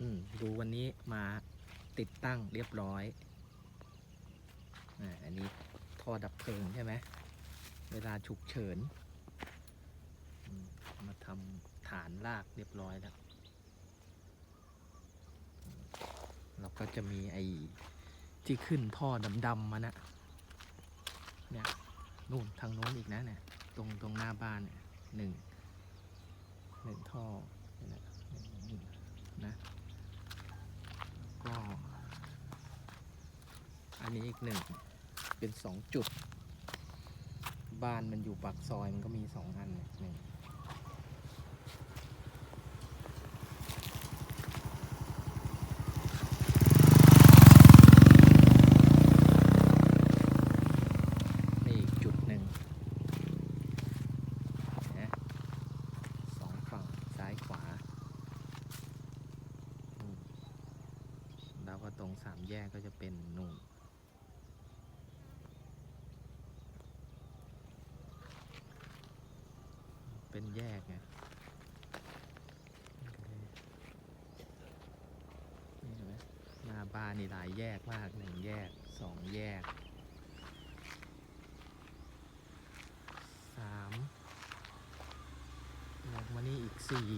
อืมดูวันนี้มาติดตั้งเรียบร้อยอ่าอันนี้ท่อดับเพลิงใช่ไหมเวลาฉุกเฉินอืมมาทำฐานลากเรียบร้อยแล้วอืมแล้วก็จะมีไอ้ที่ขึ้นท่อดำๆมานะเนี่ยนู่นทางโน้นอีกนะเนี่ยตรงตรงหน้าบ้านเนี่ยหนึ่งหนึ่งท่อเนี่ยนะหนึ่งหนึ่งนะก็ อั นี้อีกหนึ่ง เป็นสองจุด บ้านมันอยู่ปากซอยมันก็มีสองอันนี่ยหนึ่งนี่อีกจุดหนึ่งนะสองฝั่งซ้ายขวาแล้วก็ตรงสามแยกก็จะเป็นนู่น เป็นแยกไงนี่เห็นไหมหน้าบ้านนี่หลายแยกมากหนึ่งแยกสองแยกสามลงมานี่อีกสี่